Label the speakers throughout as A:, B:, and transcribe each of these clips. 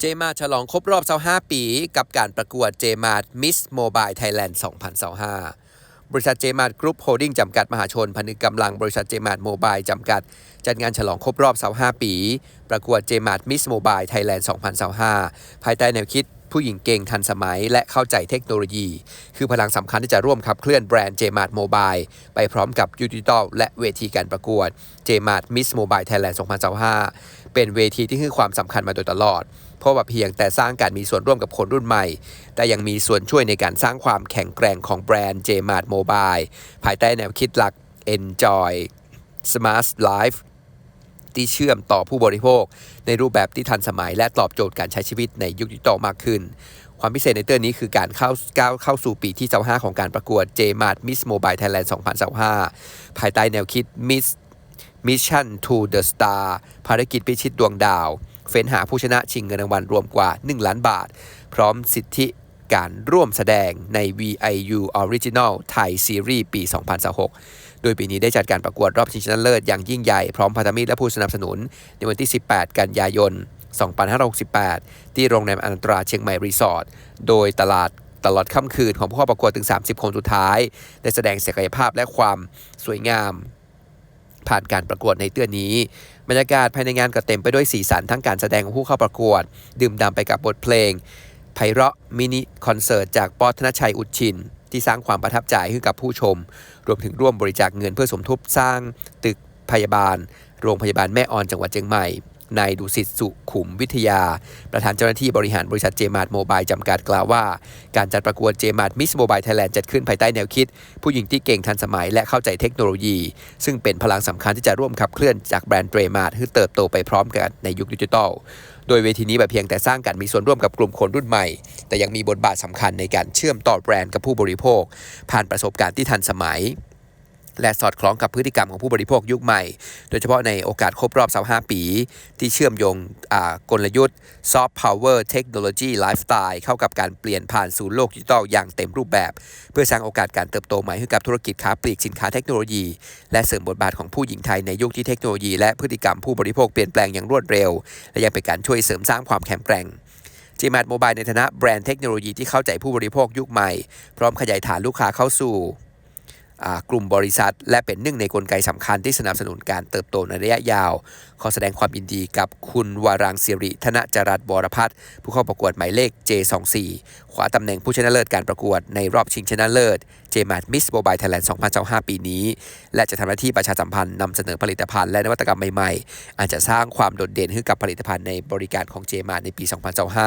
A: เจมาฉลองครบรอบ 25 ปี กับการประกวดเจมาร์มิสโมบายไทยแลนด์ 2025 บริษัทเจมาร์กรุ๊ปโฮลดิ้งจำกัดมหาชนพนึกกำลังบริษัทเจมาร์โมบายจำกัด จัดงานฉลองครบรอบ 25 ปี ประกวดเจมาร์มิสโมบายไทยแลนด์ 2025 ภายใต้แนวคิด ผู้หญิงเก่งทันสมัย และเข้าใจเทคโนโลยี คือพลังสำคัญที่จะร่วมขับเคลื่อนแบรนด์เจมาร์โมบายไปพร้อมกับดิจิทัลและเวทีการประกวดเจมาร์มิสโมบายไทยแลนด์2025 เป็นเวทีที่ให้ความสำคัญมาโดยตลอด เพราะว่าเพียงแต่สร้างการมีส่วนร่วมกับคนรุ่นใหม่ แต่ยังมีส่วนช่วยในการสร้างความแข็งแกร่งของแบรนด์ JMart Mobile ภายใต้แนวคิดหลัก Enjoy Smart Life ที่เชื่อมต่อผู้บริโภค ในรูปแบบที่ทันสมัย และตอบโจทย์การใช้ชีวิตในยุคดิจิตอลมากขึ้น ความพิเศษในเตือนนี้คือการเข้าก้าวเข้าสู่ปีที่ 25 ของการประกวด JMart Miss Mobile Thailand 2025 ภายใต้แนวคิด Miss Mission to the Star ภารกิจพิชิตดวงดาว เฟ้นหาผู้ชนะชิงเงินรางวัลรวมกว่า 1 ล้านบาท พร้อมสิทธิ การร่วมแสดงใน VIU Original Thai Series ปี 2026 โดยปีนี้ได้จัดการประกวดรอบชิงชนะเลิศอย่างยิ่งใหญ่พร้อมพันธมิตรและผู้สนับสนุน ในวันที่ 18 กันยายน 2568 ที่โรงแรมอันตราเชียงใหม่รีสอร์ท โดยตลาดตลอดค่ำคืนของผู้เข้าประกวดถึง 30 คนสุดท้าย ได้แสดงศักยภาพและความสวยงาม ผ่านการประกวดในเตือนนี้ บรรยากาศภายในงานก็เต็มไปด้วยสีสันทั้งการแสดงของผู้เข้าประกวด ดื่มด่ำไปกับบทเพลง ไพเราะมินิคอนเสิร์ตจากปอธนชัยอุดชิน ที่สร้างความประทับใจให้กับผู้ชม รวมถึงร่วมบริจาคเงินเพื่อสมทบสร้างตึกพยาบาล โรงพยาบาลแม่ออนจังหวัดเชียงใหม่ นายดุสิตสุขุมวิทยา ประธานเจ้าหน้าที่บริหารบริษัทเจมาร์ทโมบายจำกัดกล่าวว่า การจัดประกวดเจมาร์ทมิสโมบายไทยแลนด์จัดขึ้นภายใต้แนวคิด ผู้หญิงที่เก่งทันสมัยและเข้าใจเทคโนโลยี ซึ่งเป็นพลังสำคัญที่จะร่วมขับเคลื่อนจากแบรนด์เจมาร์ให้เติบโตไปพร้อมกันในยุคดิจิทัลโดยเวทีนี้แบบเพียงแต่สร้างการมีส่วนร่วมกับกลุ่มคนรุ่นใหม่ แต่ยังมีบทบาทสำคัญในการเชื่อมต่อแบรนด์กับผู้บริโภค ผ่านประสบการณ์ที่ทันสมัย และสอดคล้องกับพฤติกรรมของผู้บริโภคยุคใหม่ โดยเฉพาะในโอกาสครบรอบ 25 ปี ที่เชื่อมโยงกลยุทธ์ Soft Power Technology Lifestyle เข้ากับการเปลี่ยนผ่านสู่โลกดิจิทัลอย่างเต็มรูปแบบ เพื่อสร้างโอกาสการเติบโตใหม่ให้กับธุรกิจค้าปลีกสินค้าเทคโนโลยี และเสริมบทบาทของผู้หญิงไทยในยุคที่เทคโนโลยีและพฤติกรรมผู้บริโภคเปลี่ยนแปลงอย่างรวดเร็ว และยังเป็นการช่วยเสริมสร้างความแข็งแกร่ง g m a t Mobile ในฐานะแบรนด์เทคโนโลยีที่เข้าใจผู้บริโภคยุคใหม่ พร้อมขยายฐานลูกค้าเข้าสู่ กลุ่มบริษัท และเป็นหนึ่งในกลไกสำคัญที่สนับสนุนการเติบโตในระยะยาว ขอแสดงความยินดีกับคุณวารังศิริ ธนจรัตน์บรพัฒน์ผู้เข้าประกวดหมายเลข J24 คว้าตำแหน่งผู้ชนะเลิศการประกวดในรอบชิงชนะเลิศ j m a t Miss Mobile Thailand 2025 ปีนี้ และจะทำหน้าที่ประชาสัมพันธ์นำเสนอผลิตภัณฑ์และนวัตกรรมใหม่ๆ อาจจะสร้างความโดดเด่นให้กับผลิตภัณฑ์ในบริการของ j m a t ในปี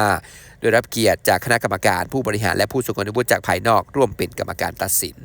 A: 2025 โดยรับเกียรติจากคณะกรรมการผู้บริหารและผู้ทรงคุณวุฒิจากภายนอกร่วมเป็นกรรมการตัดสิน